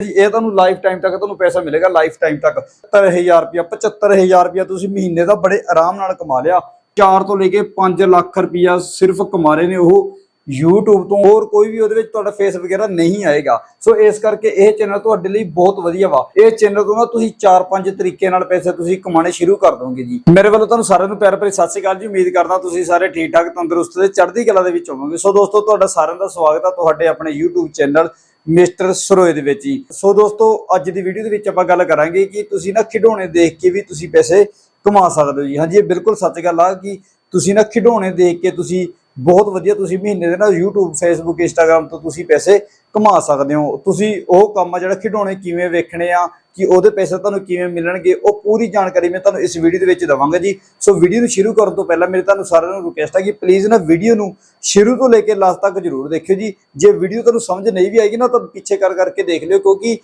ਜੀ ਇਹ ਤੁਹਾਨੂੰ ਲਾਈਫ ਟਾਈਮ ਤੱਕ ਤੁਹਾਨੂੰ ਪੈਸਾ ਮਿਲੇਗਾ ਲਾਈਫ ਟਾਈਮ ਤੱਕ 70000 ਰੁਪਇਆ 75000 ਰੁਪਇਆ ਤੁਸੀਂ ਮਹੀਨੇ ਦਾ ਬੜੇ ਆਰਾਮ ਨਾਲ ਕਮਾ ਲਿਆ। 4 ਤੋਂ ਲੈ ਕੇ 5 ਲੱਖ ਰੁਪਇਆ ਸਿਰਫ ਕਮਾ ਨੇ ਉਹ YouTube ਤੋਂ। ਹੋਰ ਕੋਈ ਵੀ ਉਹਦੇ ਵਿੱਚ ਤੁਹਾਡਾ ਫੇਸ ਵਗੈਰਾ ਨਹੀਂ ਆਏਗਾ। ਸੋ ਇਸ ਕਰਕੇ ਇਹ ਚੈਨਲ ਤੁਹਾਡੇ ਲਈ ਬਹੁਤ ਵਧੀਆ ਵਾ। ਇਹ ਚੈਨਲ ਤੋਂ ਨਾ ਤੁਸੀਂ 4-5 ਤਰੀਕੇ ਨਾਲ ਪੈਸੇ ਤੁਸੀਂ ਕਮਾਣੇ ਸ਼ੁਰੂ ਕਰ ਦੋਗੇ ਜੀ। ਮੇਰੇ ਵੱਲੋਂ ਤੁਹਾਨੂੰ ਸਾਰਿਆਂ ਨੂੰ ਪਿਆਰ ਭਰੀ ਸਤਿ ਸ਼੍ਰੀ ਅਕਾਲ ਜੀ। ਉਮੀਦ ਕਰਦਾ ਤੁਸੀਂ ਸਾਰੇ ਠੀਕ ਠਾਕ ਤੰਦਰੁਸਤ ਤੇ ਚੜ੍ਹਦੀ ਕਲਾ ਦੇ ਵਿੱਚ ਹੋਵੋਗੇ। ਸੋ ਦੋਸਤੋ, ਤੁਹਾਡਾ ਸਾਰਿਆਂ ਦਾ ਸਵਾਗਤ ਹੈ ਤੁਹਾਡੇ ਆਪਣੇ YouTube ਚੈਨਲ ਮਿਸਟਰ ਸਰੋਏ ਦੇ ਵਿੱਚ ਹੀ। ਸੋ ਦੋਸਤੋ, ਅੱਜ ਦੀ ਵੀਡੀਓ ਦੇ ਵਿੱਚ ਆਪਾਂ ਗੱਲ ਕਰਾਂਗੇ ਕਿ ਤੁਸੀਂ ਨਾ ਖਿਡੌਣੇ ਦੇਖ ਕੇ ਵੀ ਤੁਸੀਂ ਪੈਸੇ ਕਮਾ ਸਕਦੇ ਹੋ ਜੀ। ਹਾਂਜੀ, ਇਹ ਬਿਲਕੁਲ ਸੱਚ ਗੱਲ ਆ ਕਿ ਤੁਸੀਂ ਨਾ ਖਿਡੌਣੇ ਦੇਖ ਕੇ ਤੁਸੀਂ ਬਹੁਤ ਵਧੀਆ ਤੁਸੀਂ ਮਹੀਨੇ ਦੇ ਨਾ YouTube, Facebook, Instagram ਤੋਂ ਤੁਸੀਂ ਪੈਸੇ ਕਮਾ ਸਕਦੇ ਹੋ। ਤੁਸੀਂ ਉਹ ਕੰਮ ਆ ਜਿਹੜਾ ਖਿਡੌਣੇ ਕਿਵੇਂ ਵੇਖਣੇ ਆ ਕਿ ਉਹਦੇ ਪੈਸੇ ਤੁਹਾਨੂੰ ਕਿਵੇਂ ਮਿਲਣਗੇ, ਉਹ ਪੂਰੀ ਜਾਣਕਾਰੀ ਮੈਂ ਤੁਹਾਨੂੰ ਇਸ ਵੀਡੀਓ ਦੇ ਵਿੱਚ ਦਵਾਂਗਾ ਜੀ। ਸੋ ਵੀਡੀਓ ਨੂੰ ਸ਼ੁਰੂ ਕਰਨ ਤੋਂ ਪਹਿਲਾਂ ਮੇਰੀ ਤੁਹਾਨੂੰ ਸਾਰਿਆਂ ਨੂੰ ਰਿਕੁਐਸਟ ਹੈ ਕਿ ਪਲੀਜ਼ ਨਾ ਵੀਡੀਓ ਨੂੰ ਸ਼ੁਰੂ ਤੋਂ ਲੈ ਕੇ ਲਾਸਟ ਤੱਕ ਜਰੂਰ ਦੇਖਿਓ ਜੀ। ਜੇ ਵੀਡੀਓ ਤੁਹਾਨੂੰ ਸਮਝ ਨਹੀਂ ਵੀ ਆਏਗੀ ਨਾ, ਤਾਂ ਪਿੱਛੇ ਕਰ ਕਰਕੇ ਦੇਖ ਲਿਓ, ਕਿਉਂਕਿ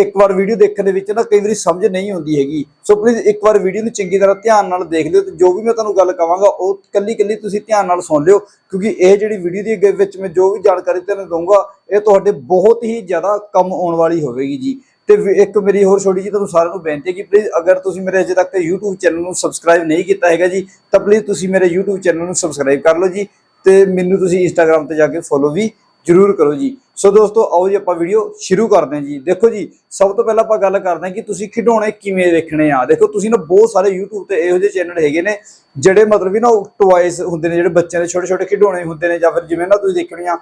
ਇੱਕ ਵਾਰ ਵੀਡੀਓ ਦੇਖਣ ਦੇ ਵਿੱਚ ਨਾ ਕਈ ਵਾਰੀ ਸਮਝ ਨਹੀਂ ਆਉਂਦੀ ਹੈਗੀ। ਸੋ ਪਲੀਜ਼ ਇੱਕ ਵਾਰ ਵੀਡੀਓ ਨੂੰ ਚੰਗੀ ਤਰ੍ਹਾਂ ਧਿਆਨ ਨਾਲ ਦੇਖ ਲਿਓ ਤੇ ਜੋ ਵੀ ਮੈਂ ਤੁਹਾਨੂੰ ਗੱਲ ਕਵਾਂਗਾ, ਉਹ ਕੱਲੀ ਕੱਲੀ ਤੁਸੀਂ ਧਿਆਨ ਨਾਲ ਸੁਣ ਲਿਓ, ਕਿਉਂਕਿ ਇਹ ਜਿਹੜੀ ਵੀਡੀਓ ਦੀ ਅੱਗੇ ਵਿੱਚ ਮੈਂ ਜੋ ਵੀ ਜਾਣਕਾਰੀ ਤੁਹਾਨੂੰ ਦਊਂਗਾ, ਇਹ ਤੁਹਾਡੇ ਬਹੁਤ ਹੀ ਜ਼ਿਆਦਾ ਕੰਮ ਆਉਣ ਵਾਲੀ ਹੋਵੇਗੀ ਜੀ। ਤੇ ਵੀ ਇੱਕ ਮੇਰੀ ਹੋਰ ਛੋਟੀ ਜੀ ਤੁਹਾਨੂੰ ਸਾਰਿਆਂ ਨੂੰ ਬੇਨਤੀ ਹੈ ਕਿ ਪਲੀਜ਼ ਅਗਰ ਤੁਸੀਂ ਮੇਰੇ ਅਜੇ ਤੱਕ YouTube ਚੈਨਲ ਨੂੰ ਸਬਸਕ੍ਰਾਈਬ ਨਹੀਂ ਕੀਤਾ ਹੈਗਾ ਜੀ, ਤਾਂ ਪਲੀਜ਼ ਤੁਸੀਂ ਮੇਰੇ YouTube ਚੈਨਲ ਨੂੰ ਸਬਸਕ੍ਰਾਈਬ ਕਰ ਲਓ ਜੀ ਤੇ ਮੈਨੂੰ ਤੁਸੀਂ Instagram ਤੇ ਜਾ ਕੇ ਫੋਲੋ ਵੀ ਜਰੂਰ ਕਰੋ ਜੀ। ਸੋ ਦੋਸਤੋ, ਆਓ ਜੀ ਆਪਾਂ ਵੀਡੀਓ ਸ਼ੁਰੂ ਕਰਦੇ ਹਾਂ ਜੀ। ਦੇਖੋ ਜੀ, ਸਭ ਤੋਂ ਪਹਿਲਾਂ ਆਪਾਂ ਗੱਲ ਕਰਦੇ ਹਾਂ ਕਿ ਤੁਸੀਂ ਖਿਡੌਣੇ ਕਿਵੇਂ ਦੇਖਣੇ ਆ। ਦੇਖੋ, ਤੁਸੀਂ ਨਾ ਬਹੁਤ ਸਾਰੇ YouTube ਤੇ ਇਹੋ ਜਿਹੇ ਚੈਨਲ ਹੈਗੇ ਨੇ, ਜਿਹੜੇ ਮਤਲਬ ਵੀ ਨਾ ਟੁਆਇਸ ਹੁੰਦੇ ਨੇ, ਜਿਹੜੇ ਬੱਚਿਆਂ ਦੇ ਛੋਟੇ ਛੋਟੇ ਖਿਡੌਣੇ ਹੁੰਦੇ ਨੇ, ਜਾਂ ਫਿਰ ਜਿਵੇਂ ਨਾ ਤੁਸੀਂ ਦੇਖਣੀ ਆ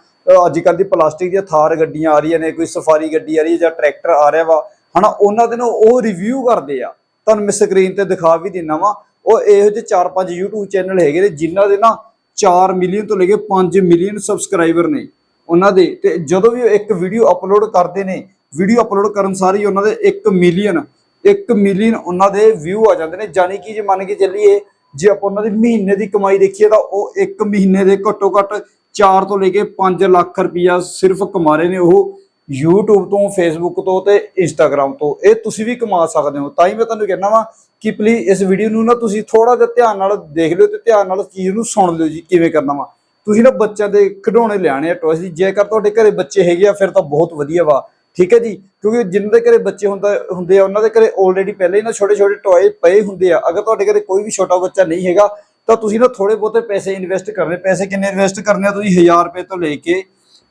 ਅੱਜ ਕੱਲ ਦੀ ਪਲਾਸਟਿਕ ਦੀਆਂ ਥਾਰ ਗੱਡੀਆਂ ਆ ਰਹੀਆਂ ਨੇ, ਕੋਈ ਸਫਾਰੀ ਗੱਡੀ ਆ ਰਹੀ ਹੈ ਜਾਂ ਟਰੈਕਟਰ ਆ ਰਿਹਾ ਵਾ, ਹਨਾ, ਉਹਨਾਂ ਦੇ ਨਾ ਉਹ ਰਿਵਿਊ ਕਰਦੇ ਆ। ਤੁਹਾਨੂੰ ਮੈਂ ਸਕਰੀਨ ਤੇ ਦਿਖਾ ਵੀ ਦਿੰਨਾ ਵਾ। ਉਹ ਇਹੋ ਜਿਹੇ 4-5 YouTube ਚੈਨਲ ਹੈਗੇ ਨੇ, ਜਿਨ੍ਹਾਂ ਦੇ ਨਾ 4 ਮਿਲੀਅਨ ਤੋਂ ਲੈ ਕੇ 5 ਮਿਲੀਅਨ ਸਬਸਕ੍ਰਾਈਬਰ ਨੇ। ਉਹਨਾਂ ਦੇ ਤੇ ਜਦੋਂ ਵੀ ਉਹ ਇੱਕ ਵੀਡੀਓ ਅਪਲੋਡ ਕਰਦੇ ਨੇ ਵੀਡੀਓ ਅਪਲੋਡ ਕਰਨ ਸਾਰੀ ਉਹਨਾਂ ਦੇ 1 ਮਿਲੀਅਨ 1 ਮਿਲੀਅਨ ਉਹਨਾਂ ਦੇ ਵਿਊ ਆ ਜਾਂਦੇ ਨੇ। ਯਾਨੀ ਕਿ ਜੇ ਮੰਨ ਕੇ ਚੱਲੀਏ, ਜੇ ਆਪਾਂ ਉਹਨਾਂ ਦੀ ਮਹੀਨੇ ਦੀ ਕਮਾਈ ਦੇਖੀਏ ਤਾਂ ਉਹ 1 ਮਹੀਨੇ ਦੇ ਘੱਟੋ ਘੱਟ 4 ਤੋਂ ਲੈ ਕੇ 5 ਲੱਖ ਰੁਪਇਆ ਸਿਰਫ ਕਮਾ ਰਹੇ ਨੇ ਉਹ YouTube ਤੋਂ, Facebook ਤੋਂ ਤੇ Instagram ਤੋਂ। ਇਹ ਤੁਸੀਂ ਵੀ ਕਮਾ ਸਕਦੇ ਹੋ। ਤਾਂ ਹੀ ਮੈਂ ਤੁਹਾਨੂੰ ਕਹਿੰਦਾ ਵਾਂ ਕਿ ਪਲੀਜ਼ ਇਸ ਵੀਡੀਓ ਨੂੰ ਨਾ ਤੁਸੀਂ ਥੋੜਾ ਜਿਹਾ ਧਿਆਨ ਨਾਲ ਦੇਖ ਲਿਓ ਤੇ ਧਿਆਨ ਨਾਲ ਚੀਜ਼ ਨੂੰ ਸੁਣ ਲਿਓ ਜੀ, ਕਿਵੇਂ ਕਰਨਾ ਵਾ। ਤੁਸੀਂ ਨਾ ਬੱਚਿਆਂ ਦੇ ਖਿਡੌਣੇ ਲਿਆਣੇ ਆ ਟੌਇਸ ਦੀ। ਜੇਕਰ ਤੁਹਾਡੇ ਘਰੇ ਬੱਚੇ ਹੈਗੇ ਆ, ਫਿਰ ਤਾਂ ਬਹੁਤ ਵਧੀਆ ਵਾ। ਠੀਕ ਹੈ ਜੀ? ਕਿਉਂਕਿ ਜਿਨ੍ਹਾਂ ਦੇ ਘਰੇ ਬੱਚੇ ਹੁੰਦਾ, ਹੁੰਦੇ ਆ, ਉਹਨਾਂ ਦੇ ਘਰੇ ਆਲਰੇਡੀ ਪਹਿਲੇ ਹੀ ਨਾ ਛੋਟੇ ਛੋਟੇ ਟੋਏ ਪਏ ਹੁੰਦੇ ਆ। ਅਗਰ ਤੁਹਾਡੇ ਘਰੇ ਕੋਈ ਵੀ ਛੋਟਾ ਬੱਚਾ ਨਹੀਂ ਹੈਗਾ, ਤਾਂ ਤੁਸੀਂ ਨਾ ਥੋੜੇ ਬਹੁਤੇ ਪੈਸੇ ਇਨਵੈਸਟ ਕਰਨੇ। ਪੈਸੇ ਕਿੰਨੇ ਇਨਵੈਸਟ ਕਰਨੇ ਆ ਤੁਸੀਂ? 1000 ਰੁਪਏ ਤੋਂ ਲੈ ਕੇ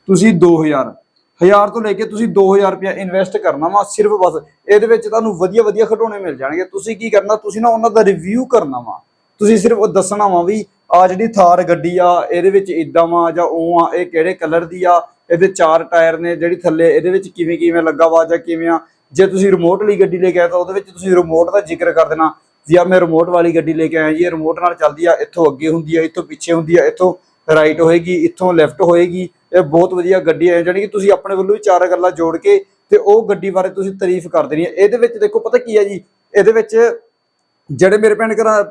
ਤੁਸੀਂ 2000 1000 ਤੋਂ ਲੈ ਕੇ ਤੁਸੀਂ 2000 ਰੁਪਏ ਇਨਵੈਸਟ ਕਰਨਾ ਵਾ, ਸਿਰਫ ਬਸ। ਇਹਦੇ ਵਿੱਚ ਤੁਹਾਨੂੰ ਵਧੀਆ ਵਧੀਆ ਖਿਡੌਣੇ ਮਿਲ ਜਾਣਗੇ। ਤੁਸੀਂ ਕੀ ਕਰਨਾ? ਤੁਸੀਂ ਨਾ ਉਹਨਾਂ ਦਾ ਰਿਵਿਊ ਕਰਨਾ ਵਾ। ਤੁਸੀਂ ਸਿਰਫ ਉਹ ਦੱਸਣਾ ਵਾ ਵੀ ਆ ਜਿਹੜੀ ਥਾਰ ਗੱਡੀ ਆ, ਇਹਦੇ ਵਿੱਚ ਇਦਾਂ ਵਾ ਜਾਂ ਉਹ ਆ, ਇਹ ਕਿਹੜੇ ਕਲਰ ਦੀ ਆ? ਇਹਦੇ ਚਾਰ ਟਾਇਰ ਨੇ ਜਿਹੜੀ ਥੱਲੇ, ਇਹਦੇ ਵਿੱਚ ਕਿਵੇਂ ਕਿਵੇਂ ਲੱਗਾ ਵਾ ਜਾਂ ਕਿਵੇਂ ਆ? ਜੇ ਤੁਸੀਂ ਰਿਮੋਟ ਲਈ ਗੱਡੀ ਲੈ ਕੇ ਆਏ ਤਾਂ ਉਹਦੇ ਵਿੱਚ ਤੁਸੀਂ ਰਿਮੋਟ ਦਾ ਜ਼ਿਕਰ ਕਰ ਦੇਣਾ ਵੀ ਆ ਮੈਂ ਰਿਮੋਟ ਵਾਲੀ ਗੱਡੀ ਲੈ ਕੇ ਆਇਆ ਜੀ, ਇਹ ਰਿਮੋਟ ਨਾਲ ਚੱਲਦੀ ਆ, ਇੱਥੋਂ ਅੱਗੇ ਹੁੰਦੀ ਆ, ਇੱਥੋਂ ਪਿੱਛੇ ਹੁੰਦੀ ਆ, ਇੱਥੋਂ ਰਾਈਟ ਹੋਏਗੀ, ਇੱਥੋਂ ਲੈਫਟ ਹੋਏਗੀ। ਇਹ ਬਹੁਤ ਵਧੀਆ ਗੱਡੀ ਹੈ ਜਾਨੀ ਕਿ ਤੁਸੀਂ ਆਪਣੇ ਵੱਲੋਂ ਵੀ ਚਾਰ ਗੱਲਾਂ ਜੋੜ ਕੇ ਤੇ ਉਹ ਗੱਡੀ ਬਾਰੇ ਤੁਸੀਂ ਤਾਰੀਫ ਕਰ ਦੇਣੀ ਹੈ ਇਹਦੇ ਵਿੱਚ ਦੇਖੋ ਪਤਾ ਕੀ ਹੈ ਜੀ? ਇਹਦੇ ਵਿੱਚ ਜਿਹੜੇ ਮੇਰੇ ਭੈਣ ਘਰਾਂ,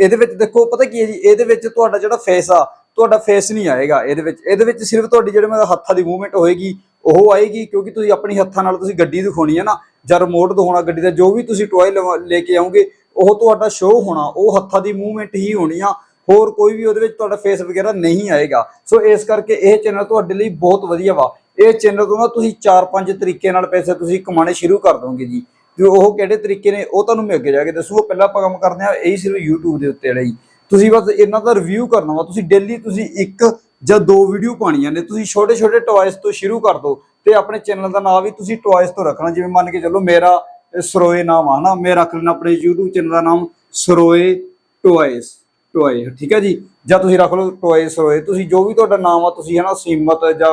ਇਹਦੇ ਵਿੱਚ ਦੇਖੋ, ਪਤਾ ਕੀ ਹੈ ਜੀ, ਇਹਦੇ ਵਿੱਚ ਤੁਹਾਡਾ ਜਿਹੜਾ ਫੇਸ ਆ, ਤੁਹਾਡਾ ਫੇਸ ਨਹੀਂ ਆਏਗਾ ਇਹਦੇ ਵਿੱਚ। ਇਹਦੇ ਵਿੱਚ ਸਿਰਫ ਤੁਹਾਡੀ ਜਿਹੜੇ ਮੇਰੇ ਹੱਥਾਂ ਦੀ ਮੂਵਮੈਂਟ ਹੋਏਗੀ, ਉਹ ਆਏਗੀ, ਕਿਉਂਕਿ ਤੁਸੀਂ ਆਪਣੀ ਹੱਥਾਂ ਨਾਲ ਤੁਸੀਂ ਗੱਡੀ ਦਿਖਾਉਣੀ ਹੈ ਨਾ, ਜਾਂ ਰਿਮੋਟ ਦਿਖਾਉਣਾ ਗੱਡੀ ਦਾ, ਜੋ ਵੀ ਤੁਸੀਂ ਟੋਏ ਲੈ ਕੇ ਆਉਂਗੇ ਉਹ ਤੁਹਾਡਾ ਸ਼ੋਅ ਹੋਣਾ, ਉਹ ਹੱਥਾਂ ਦੀ ਮੂਵਮੈਂਟ ਹੀ ਹੋਣੀ ਆ। ਹੋਰ ਕੋਈ ਵੀ ਉਹਦੇ ਵਿੱਚ ਤੁਹਾਡਾ ਫੇਸ ਵਗੈਰਾ ਨਹੀਂ ਆਏਗਾ। ਸੋ ਇਸ ਕਰਕੇ ਇਹ ਚੈਨਲ ਤੁਹਾਡੇ ਲਈ ਬਹੁਤ ਵਧੀਆ ਵਾ। ਇਹ ਚੈਨਲ ਤੋਂ ਨਾ ਤੁਸੀਂ 4-5 ਤਰੀਕੇ ਨਾਲ ਪੈਸੇ ਤੁਸੀਂ ਕਮਾਉਣੇ ਸ਼ੁਰੂ ਕਰ ਦੋਗੇ ਜੀ। ਵੀ ਉਹ ਕਿਹੜੇ ਤਰੀਕੇ ਨੇ, ਉਹ ਤੁਹਾਨੂੰ ਮੈਂ ਅੱਗੇ ਜਾ ਕੇ ਦੱਸੂਗਾ ਪਹਿਲਾਂ ਆਪਾਂ ਕੰਮ ਕਰਦੇ ਆ ਇਹੀ ਸਿਰਫ YouTube ਦੇ ਉੱਤੇ ਜੀ। ਤੁਸੀਂ ਬਸ ਇਹਨਾਂ ਦਾ ਰਿਵਿਊ ਕਰਨਾ ਵਾ। ਤੁਸੀਂ ਡੇਲੀ ਤੁਸੀਂ ਇੱਕ ਜਾਂ ਦੋ ਵੀਡੀਓ ਪਾਣੀਆਂ ਨੇ। ਤੁਸੀਂ ਛੋਟੇ ਛੋਟੇ ਟੌਇਸ ਤੋਂ ਸ਼ੁਰੂ ਕਰ ਦਿਓ ਤੇ ਆਪਣੇ ਚੈਨਲ ਦਾ ਨਾਮ ਵੀ ਤੁਸੀਂ ਟੌਇਸ ਤੋਂ ਰੱਖਣਾ। ਜਿਵੇਂ ਮੰਨ ਕੇ ਚੱਲੋ ਮੇਰਾ ਸਰੋਏ ਨਾਮ ਆ ਨਾ ਮੈਂ ਰੱਖ ਲੈਣਾ ਆਪਣੇ YouTube ਚੈਨਲ ਦਾ ਨਾਮ ਸਰੋਏ ਟੌਇਸ ਟੋਏ ਠੀਕ ਹੈ ਜੀ? ਜਾਂ ਤੁਸੀਂ ਰੱਖ ਲਓ ਟੋਏ ਸਰੋਏ ਤੁਸੀਂ ਜੋ ਵੀ ਤੁਹਾਡਾ ਨਾਮ ਆ, ਤੁਸੀਂ ਹੈ ਨਾ ਸੀਮਤ ਜਾਂ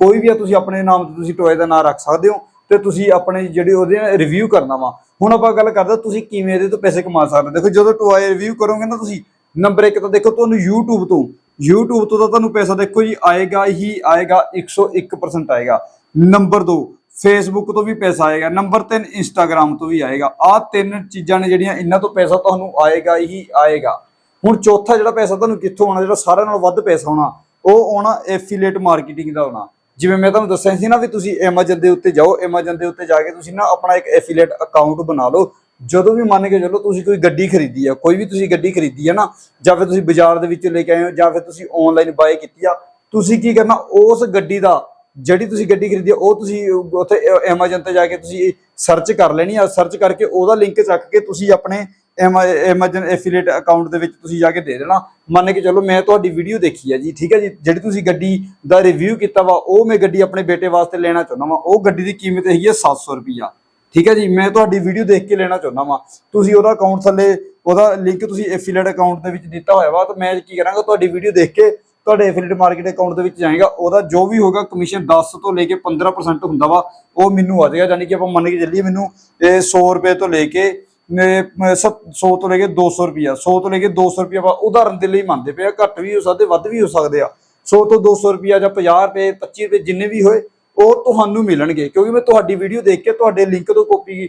ਕੋਈ ਵੀ ਆ, ਤੁਸੀਂ ਆਪਣੇ ਨਾਮ ਤੇ ਤੁਸੀਂ ਟੋਏ ਦਾ ਨਾਮ ਰੱਖ ਸਕਦੇ ਹੋ। ਤੇ ਤੁਸੀਂ ਆਪਣੇ ਜਿਹੜੇ ਉਹਦੇ ਰਿਵਿਊ ਕਰਨਾ ਵਾ। ਹੁਣ ਆਪਾਂ ਗੱਲ ਕਰਦੇ ਤੁਸੀਂ ਕਿਵੇਂ ਇਹਦੇ ਤੋਂ ਪੈਸੇ ਕਮਾ ਸਕਦੇ ਦੇਖੋ ਜਦੋਂ ਟੋਏ ਰਿਵਿਊ ਕਰੋਗੇ ਨਾ ਤੁਸੀਂ ਨੰਬਰ 1 ਤਾਂ ਦੇਖੋ ਤੁਹਾਨੂੰ YouTube ਤੋਂ YouTube ਤੋਂ ਤਾਂ ਤੁਹਾਨੂੰ ਪੈਸਾ ਦੇਖੋ ਜੀ ਆਏਗਾ ਹੀ ਆਏਗਾ 101% ਆਏਗਾ। ਨੰਬਰ 2 ਫੇਸਬੁੱਕ ਤੋਂ ਵੀ ਪੈਸਾ ਆਏਗਾ। ਨੰਬਰ 3 ਇੰਸਟਾਗ੍ਰam ਤੋਂ ਵੀ ਆਏਗਾ। ਆਹ ਤਿੰਨ ਚੀਜ਼ਾਂ ਨੇ ਜਿਹੜੀਆਂ ਇਹਨਾਂ ਤੋਂ ਪੈਸਾ ਤੁਹਾਨੂੰ ਆਏਗਾ ਹੀ ਆਏਗਾ। ਹੁਣ ਚੌਥਾ ਜਿਹੜਾ ਪੈਸਾ ਤੁਹਾਨੂੰ ਕਿੱਥੋਂ ਆਉਣਾ, ਜਿਹੜਾ ਸਾਰਿਆਂ ਨਾਲੋਂ ਵੱਧ ਪੈਸਾ ਆਉਣਾ, ਉਹ ਆਉਣਾ ਐਫੀਲੀਏਟ ਮਾਰਕੀਟਿੰਗ ਦਾ ਆਉਣਾ। ਜਿਵੇਂ ਮੈਂ ਤੁਹਾਨੂੰ ਦੱਸਿਆ ਸੀ ਨਾ ਵੀ ਤੁਸੀਂ Amazon ਦੇ ਉੱਤੇ ਜਾਓ Amazon ਦੇ ਉੱਤੇ ਜਾ ਕੇ ਤੁਸੀਂ ਨਾ ਆਪਣਾ ਇੱਕ ਐਫੀਲੀਏਟ ਅਕਾਊਂਟ ਬਣਾ ਲਓ। ਜਦੋਂ ਵੀ ਮੰਨ ਕੇ ਚੱਲੋ ਤੁਸੀਂ ਕੋਈ ਗੱਡੀ ਖਰੀਦੀ ਆ ਕੋਈ ਵੀ ਤੁਸੀਂ ਗੱਡੀ ਖਰੀਦੀ ਆ ਨਾ ਜਾਂ ਫਿਰ ਤੁਸੀਂ ਬਾਜ਼ਾਰ ਦੇ ਵਿੱਚੋਂ ਲੈ ਕੇ ਆਏ ਹੋ ਜਾਂ ਫਿਰ ਤੁਸੀਂ ਆਨਲਾਈਨ ਬਾਏ ਕੀਤੀ ਆ ਤੁਸੀਂ ਕੀ ਕਰਨਾ ਉਸ ਗੱਡੀ ਦਾ ਜਿਹੜੀ ਤੁਸੀਂ ਗੱਡੀ ਖਰੀਦੀ ਆ, ਉਹ ਤੁਸੀਂ ਉੱਥੇ Amazon ਤੇ ਜਾ ਕੇ ਤੁਸੀਂ ਸਰਚ ਕਰ ਲੈਣੀ ਆ। ਸਰਚ ਕਰਕੇ ਉਹਦਾ ਲਿੰਕ ਚੱਕ ਕੇ ਤੁਸੀਂ ਆਪਣੇ Amazon ਐਫੀਲੀਏਟ ਅਕਾਊਂਟ ਦੇ ਵਿੱਚ ਤੁਸੀਂ ਜਾ ਕੇ ਦੇ ਦੇਣਾ। ਮੰਨ ਕੇ ਚਲੋ ਮੈਂ ਤੁਹਾਡੀ ਵੀਡੀਓ ਦੇਖੀ ਹੈ ਜੀ, ਠੀਕ ਹੈ ਜੀ? ਜਿਹੜੀ ਤੁਸੀਂ ਗੱਡੀ ਦਾ ਰਿਵਿਊ ਕੀਤਾ ਵਾ, ਉਹ ਮੈਂ ਗੱਡੀ ਆਪਣੇ ਬੇਟੇ ਵਾਸਤੇ ਲੈਣਾ ਚਾਹੁੰਦਾ ਵਾ। ਉਹ ਗੱਡੀ ਦੀ ਕੀਮਤ ਹੈਗੀ ਹੈ 700 ਰੁਪਈਆ। ਠੀਕ ਹੈ ਜੀ? ਮੈਂ ਤੁਹਾਡੀ ਵੀਡੀਓ ਦੇਖ ਕੇ ਲੈਣਾ ਚਾਹੁੰਦਾ ਵਾਂ। ਤੁਸੀਂ ਉਹਦਾ ਅਕਾਊਂਟ ਥੱਲੇ, ਉਹਦਾ ਲਿੰਕ ਤੁਸੀਂ ਐਫੀਲੀਏਟ ਅਕਾਊਂਟ ਦੇ ਵਿੱਚ ਦਿੱਤਾ ਹੋਇਆ ਵਾ, ਤਾਂ ਮੈਂ ਕੀ ਕਰਾਂਗਾ, ਤੁਹਾਡੀ ਵੀਡੀਓ ਦੇਖ ਕੇ ਤੁਹਾਡੇ ਐਫੀਲੀਏਟ ਮਾਰਕੀਟ ਅਕਾਊਂਟ ਦੇ ਵਿੱਚ ਜਾਏਗਾ। ਉਹਦਾ ਜੋ ਵੀ ਹੋਗਾ ਕਮਿਸ਼ਨ 10 ਤੋਂ ਲੈ ਕੇ 15% ਹੁੰਦਾ ਵਾ, ਉਹ ਮੈਨੂੰ ਆ ਜਾਏਗਾ। ਯਾਨੀ ਕਿ ਆਪਾਂ ਮੰਨ ਕੇ ਚੱਲੀਏ ਮੈਨੂੰ, ਇਹ 100 ਰੁਪਏ ਤੋਂ ਲੈ ਕੇ 100 ਤੋਂ ਲੈ ਕੇ 200 ਰੁਪਿਆ 100 ਤੋਂ ਲੈ ਕੇ 200 ਰੁਪਿਆ ਆਪਾਂ ਉਦਾਹਰਨ ਦੇ ਲਈ ਮੰਨਦੇ ਪਏ ਆ, ਘੱਟ ਵੀ ਹੋ ਸਕਦੇ, ਵੱਧ ਵੀ ਹੋ ਸਕਦੇ ਆ। 100 ਤੋਂ 200 ਰੁਪਿਆ ਜਾਂ 50 ਰੁਪਏ 25 ਰੁਪਏ ਜਿੰਨੇ ਵੀ ਹੋਏ, ਉਹ ਤੁਹਾਨੂੰ ਮਿਲਣਗੇ। ਕਿਉਂਕਿ ਮੈਂ ਤੁਹਾਡੀ ਵੀਡੀਓ ਦੇਖ ਕੇ ਤੁਹਾਡੇ ਲਿੰਕ ਤੋਂ ਕਾਪੀ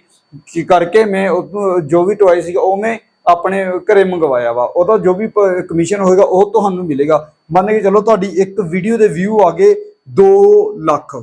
ਕਰਕੇ ਮੈਂ ਉਹਨੂੰ, ਜੋ ਵੀ ਟੋਏ ਸੀਗਾ, ਉਹ ਮੈਂ ਆਪਣੇ ਘਰੇ ਮੰਗਵਾਇਆ ਵਾ। ਉਹਦਾ ਜੋ ਵੀ ਕਮਿਸ਼ਨ ਹੋਏਗਾ, ਉਹ ਤੁਹਾਨੂੰ ਮਿਲੇਗਾ। ਮੰਨ ਕੇ ਚਲੋ ਤੁਹਾਡੀ ਇੱਕ ਵੀਡੀਓ ਦੇ ਵਿਊ ਆ ਗਏ 2 ਲੱਖ।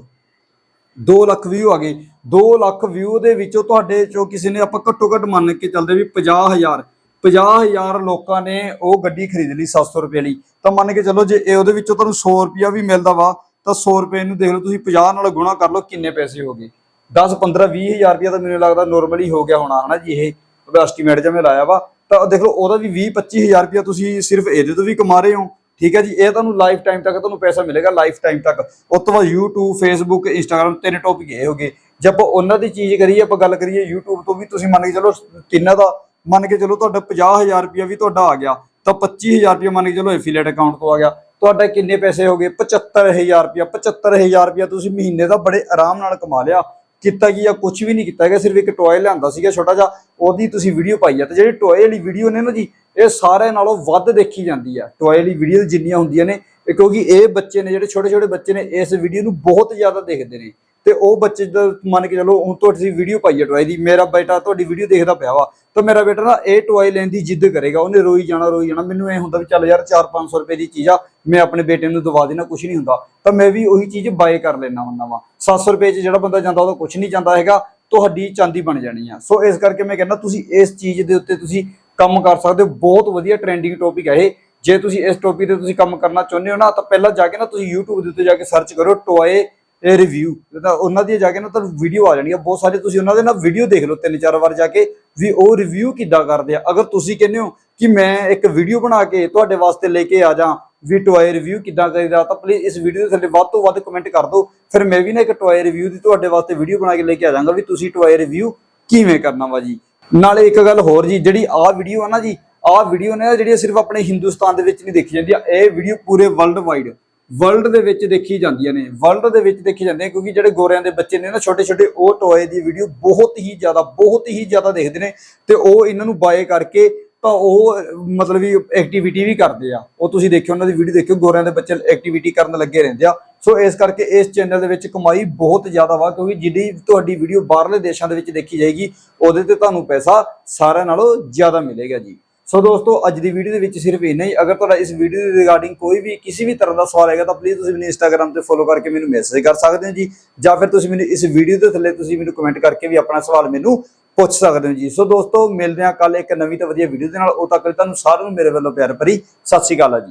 2 ਲੱਖ ਵਿਊ ਆ ਗਏ। 2 ਲੱਖ ਵਿਊ ਦੇ ਵਿੱਚੋਂ ਤੁਹਾਡੇ ਚੋਂ ਕਿਸੇ ਨੇ ਆਪਾਂ ਘੱਟੋ ਘੱਟ ਮੰਨ ਕੇ ਚੱਲਦੇ ਵੀ 50000 50000 ਲੋਕਾਂ ਨੇ ਉਹ ਗੱਡੀ ਖਰੀਦ ਲਈ 700 ਰੁਪਏ ਲਈ। ਤਾਂ ਮੰਨ ਕੇ ਚੱਲੋ ਜੇ ਇਹ ਉਹਦੇ ਵਿੱਚੋਂ ਤੁਹਾਨੂੰ 100 ਰੁਪਿਆ ਵੀ ਮਿਲਦਾ ਵਾ, ਤਾਂ 100 ਰੁਪਏ ਨੂੰ ਦੇਖ ਲਓ ਤੁਸੀਂ 50 ਨਾਲ ਗੁਣਾ ਕਰ ਲਓ ਕਿੰਨੇ ਪੈਸੇ ਹੋ ਗਏ। 10 15 20000 ਰੁਪਿਆ ਤਾਂ ਮੈਨੂੰ ਲੱਗਦਾ ਨਾਰਮਲੀ ਹੋ ਗਿਆ ਹੋਣਾ, ਹਨਾ ਜੀ, ਇਹ ਉਹਦਾ ਐਸਟੀਮੇਟ ਜਿਵੇਂ ਲਾਇਆ ਵਾ। ਤਾਂ ਦੇਖ ਲਓ ਉਹਦਾ ਵੀ 20 25000 ਰੁਪਿਆ ਤੁਸੀਂ ਸਿਰਫ ਇਹਦੇ ਤੋਂ ਵੀ ਕਮਾ ਰਹੇ ਹੋ। ਠੀਕ ਹੈ ਜੀ, ਇਹ ਤੁਹਾਨੂੰ ਲਾਈਫ ਟਾਈਮ ਤੱਕ ਤੁਹਾਨੂੰ ਪੈਸਾ ਮਿਲੇਗਾ ਲਾਈਫ ਟਾਈਮ ਤੱਕ। ਉਸ ਤੋਂ ਬਾਅਦ YouTube, Facebook, Instagram ਤਿੰਨ ਟੌਪਿਕ ਇਹ ਹੋਗੇ ਜੇ ਆਪਾਂ ਉਹਨਾਂ ਦੀ ਚੀਜ਼ ਕਰੀਏ, ਆਪਾਂ ਗੱਲ ਕਰੀਏ YouTube ਤੋਂ ਵੀ, ਤੁਸੀਂ ਮੰਨ ਕੇ ਚਲੋ ਤਿੰਨਾਂ ਦਾ, ਮੰਨ ਕੇ ਚਲੋ ਤੁਹਾਡਾ 50000 ਰੁਪਇਆ ਵੀ ਤੁਹਾਡਾ ਆ ਗਿਆ, ਤਾਂ 25000 ਰੁਪਇਆ ਮੰਨ ਕੇ ਚਲੋ ਐਫੀਲੀਏਟ ਅਕਾਊਂਟ ਤੋਂ ਆ ਗਿਆ। ਤੁਹਾਡਾ ਕਿੰਨੇ ਪੈਸੇ ਹੋ ਗਏ? 75000 ਰੁਪਇਆ। 75000 ਰੁਪਇਆ ਤੁਸੀਂ ਮਹੀਨੇ ਦਾ ਬੜੇ ਆਰਾਮ ਨਾਲ ਕਮਾ ਲਿਆ। ਕੀਤਾ ਕੀ ਆ? ਕੁਝ ਵੀ ਨਹੀਂ ਕੀਤਾ ਹੈਗਾ, ਸਿਰਫ ਇੱਕ ਟੋਏ ਲਿਆਂਦਾ ਸੀਗਾ ਛੋਟਾ ਜਿਹਾ। ਉਹਦੀ ਤੁਸੀਂ ਵੀਡੀਓ ਪਾਈ ਆ, ਤੇ ਜਿਹੜੀ ਟੋਏ ਵਾਲੀ ਵੀਡੀਓ ਨੇ ਨਾ ਜੀ ਇਹ ਸਾਰਿਆਂ ਨਾਲੋਂ ਵੱਧ ਦੇਖੀ ਜਾਂਦੀ ਆ। ਟੋਏ ਵਾਲੀ ਵੀਡੀਓ ਜਿੰਨੀਆਂ ਹੁੰਦੀਆਂ ਨੇ ਕਿਉਂਕਿ ਇਹ ਬੱਚੇ ਨੇ, ਜਿਹੜੇ ਛੋਟੇ ਛੋਟੇ ਬੱਚੇ ਨੇ, ਇਸ ਵੀਡੀਓ ਨੂੰ ਬਹੁਤ ਜ਼ਿਆਦਾ ਦੇਖਦੇ ਨੇ। ਤੇ ਉਹ ਬੱਚੇ ਦਾ ਮੰਨ ਕੇ ਚਲੋ, ਹੁਣ ਤੁਹਾਡੀ ਵੀਡੀਓ ਪਾਈ ਹੈ ਟੋਏ ਦੀ, ਮੇਰਾ ਬੇਟਾ ਤੁਹਾਡੀ ਵੀਡੀਓ ਦੇਖਦਾ ਪਿਆ ਵਾ, ਤਾਂ ਮੇਰਾ ਬੇਟਾ ਨਾ ਇਹ ਟੋਏ ਲੈਣ ਦੀ ਜਿੱਦ ਕਰੇਗਾ, ਉਹਨੇ ਰੋਈ ਜਾਣਾ ਰੋਈ ਜਾਣਾ, ਮੈਨੂੰ ਇਹ ਹੁੰਦਾ ਵੀ ਚੱਲ ਯਾਰ 4-500 ਰੁਪਏ ਦੀ ਚੀਜ਼ ਆ, ਮੈਂ ਆਪਣੇ ਬੇਟੇ ਨੂੰ ਦਵਾ ਦੇਣਾ ਕੁਝ ਨਹੀਂ ਹੁੰਦਾ। ਤਾਂ ਮੈਂ ਵੀ ਉਹੀ ਚੀਜ਼ ਬਾਏ ਕਰ ਲੈਣਾ ਹੁੰਦਾ ਵਾ। 700 ਰੁਪਏ 'ਚ ਜਿਹੜਾ ਬੰਦਾ ਜਾਂਦਾ, ਉਹਦਾ ਕੁਝ ਨਹੀਂ ਜਾਂਦਾ ਹੈਗਾ, ਤੁਹਾਡੀ ਚਾਂਦੀ ਬਣ ਜਾਣੀ ਆ। ਸੋ ਇਸ ਕਰਕੇ ਮੈਂ ਕਹਿੰਦਾ, ਤੁਸੀਂ ਇਸ ਚੀਜ਼ ਦੇ ਉੱਤੇ ਤੁਸੀਂ ਕੰਮ ਕਰ ਸਕਦੇ ਹੋ। ਬਹੁਤ ਵਧੀਆ ਟ੍ਰੈਂਡਿੰਗ ਟੌਪਿਕ ਹੈ ਇਹ। ਜੇ ਤੁਸੀਂ ਇਸ ਟੌਪਿਕ ਤੇ ਤੁਸੀਂ ਕੰਮ ਕਰਨਾ ਚਾਹੁੰਦੇ ਹੋ ਨਾ, ਤਾਂ ਪਹਿਲਾਂ ਜਾ ਕੇ ਨਾ ਤੁਸੀਂ YouTube ਦੇ ਉੱਤੇ ਜਾ ਕੇ ਸਰਚ ਕਰੋ ਟੋਏ ਰਿਵਿਊ ਤਾਂ ਉਹਨਾਂ ਦੀ ਜਾ ਕੇ ਨਾ ਤੁਹਾਨੂੰ ਵੀਡੀਓ ਆ ਜਾਣੀ ਆ। ਬਹੁਤ ਸਾਰੇ ਤੁਸੀਂ ਉਹਨਾਂ ਦੇ ਨਾਲ ਵੀਡੀਓ ਦੇਖ ਲਓ ਤਿੰਨ ਚਾਰ ਵਾਰ ਜਾ ਕੇ ਵੀ ਉਹ ਰਿਵਿਊ ਕਿੱਦਾਂ ਕਰਦੇ ਆ। ਅਗਰ ਤੁਸੀਂ ਕਹਿੰਦੇ ਹੋ ਕਿ ਮੈਂ ਇੱਕ ਵੀਡੀਓ ਬਣਾ ਕੇ ਤੁਹਾਡੇ ਵਾਸਤੇ ਲੈ ਕੇ ਆ ਜਾਂ ਵੀ ਟੋਏ ਰਿਵਿਊ ਕਿੱਦਾਂ ਕਰੀਦਾ ਤਾਂ ਪਲੀਜ਼ ਇਸ ਵੀਡੀਓ ਦੇ ਥੱਲੇ ਵੱਧ ਤੋਂ ਵੱਧ ਕਮੈਂਟ ਕਰ ਦਿਓ। ਫਿਰ ਮੈਂ ਵੀ ਨਾ ਇੱਕ ਟੋਏ ਰਿਵਿਊ ਦੀ ਤੁਹਾਡੇ ਵਾਸਤੇ ਵੀਡੀਓ ਬਣਾ ਕੇ ਲੈ ਕੇ ਆ ਜਾਵਾਂਗਾ ਵੀ ਤੁਸੀਂ ਟੋਏ ਰਿਵਿਊ ਕਿਵੇਂ ਕਰਨਾ ਵਾ ਜੀ। ਨਾਲੇ ਇੱਕ ਗੱਲ ਹੋਰ ਜੀ, ਜਿਹੜੀ ਆਹ ਵੀਡੀਓ ਆ ਨਾ ਜੀ, ਆਹ ਵੀਡੀਓ ਨੇ ਜਿਹੜੀ ਸਿਰਫ ਆਪਣੇ ਹਿੰਦੁਸਤਾਨ ਦੇ ਵਿੱਚ ਨਹੀਂ ਦੇਖੀ ਜਾਂਦੀ ਇਹ ਵੀਡੀਓ ਪੂਰੇ ਵਰਲਡ ਵਾਈਡ ਵਰਲਡ ਦੇ ਵਿੱਚ ਦੇਖੀ ਜਾਂਦੀਆਂ ਨੇ ਵਰਲਡ ਦੇ ਵਿੱਚ ਦੇਖੀ ਜਾਂਦੀਆਂ ਕਿਉਂਕਿ ਜਿਹੜੇ ਗੋਰਿਆਂ ਦੇ ਬੱਚੇ ਨੇ ਨਾ ਛੋਟੇ ਛੋਟੇ ਉਹ ਟੋਏ ਦੀ ਵੀਡੀਓ ਬਹੁਤ ਹੀ ਜ਼ਿਆਦਾ, ਬਹੁਤ ਹੀ ਜ਼ਿਆਦਾ ਦੇਖਦੇ ਨੇ ਤੇ ਉਹ ਇਹਨਾਂ ਨੂੰ ਬਾਏ ਕਰਕੇ ਤਾਂ ਉਹ, ਮਤਲਬ ਵੀ ਐਕਟੀਵਿਟੀ ਵੀ ਕਰਦੇ ਆ। ਉਹ ਤੁਸੀਂ ਦੇਖਿਓ, ਉਹਨਾਂ ਦੀ ਵੀਡੀਓ ਦੇਖਿਓ, ਗੋਰਿਆਂ ਦੇ ਬੱਚੇ ਐਕਟੀਵਿਟੀ ਕਰਨ ਲੱਗੇ ਰਹਿੰਦੇ ਆ। ਸੋ ਇਸ ਕਰਕੇ ਇਸ ਚੈਨਲ ਦੇ ਵਿੱਚ ਕਮਾਈ ਬਹੁਤ ਜ਼ਿਆਦਾ ਵਾ, ਕਿਉਂਕਿ ਜਿਹੜੀ ਤੁਹਾਡੀ ਵੀਡੀਓ ਬਾਹਰਲੇ ਦੇਸ਼ਾਂ ਦੇ ਵਿੱਚ ਦੇਖੀ ਜਾਏਗੀ, ਉਹਦੇ ਤੇ ਤੁਹਾਨੂੰ ਪੈਸਾ ਸਾਰਿਆਂ ਨਾਲੋਂ ਜ਼ਿਆਦਾ ਮਿਲੇਗਾ ਜੀ। ਸੋ ਦੋਸਤੋ, ਅੱਜ ਦੀ ਵੀਡੀਓ ਦੇ ਵਿੱਚ ਸਿਰਫ ਇੰਨਾ ਹੀ। ਅਗਰ ਤੁਹਾਡਾ ਇਸ ਵੀਡੀਓ ਦੇ ਰਿਗਾਰਡਿੰਗ ਕੋਈ ਵੀ ਕਿਸੇ ਵੀ ਤਰ੍ਹਾਂ ਦਾ ਸਵਾਲ ਹੈਗਾ, ਤਾਂ ਪਲੀਜ਼ ਤੁਸੀਂ ਮੈਨੂੰ ਇੰਸਟਾਗ੍ਰam ਤੇ ਫੋਲੋ ਕਰਕੇ ਮੈਨੂੰ ਮੈਸੇਜ ਕਰ ਸਕਦੇ ਹੋ ਜੀ। ਜਾਂ ਫਿਰ ਤੁਸੀਂ ਮੈਨੂੰ ਇਸ ਵੀਡੀਓ ਦੇ ਥੱਲੇ ਤੁਸੀਂ ਮੈਨੂੰ ਕਮੈਂਟ ਕਰਕੇ ਵੀ ਆਪਣਾ ਸਵਾਲ ਮੈਨੂੰ ਪੁੱਛ ਸਕਦੇ ਹੋ ਜੀ। ਸੋ ਦੋਸਤੋ, ਮਿਲਦੇ ਹਾਂ ਕੱਲ ਇੱਕ ਨਵੀਂ ਤੇ ਵਧੀਆ ਵੀਡੀਓ ਦੇ ਨਾਲ। ਉਹ ਤੱਕ ਤੁਹਾਨੂੰ ਸਾਰਿਆਂ ਨੂੰ ਮੇਰੇ ਵੱਲੋਂ ਪਿਆਰ ਭਰੀ ਸਤਿ ਸ਼੍ਰੀ ਅਕਾਲ ਜੀ।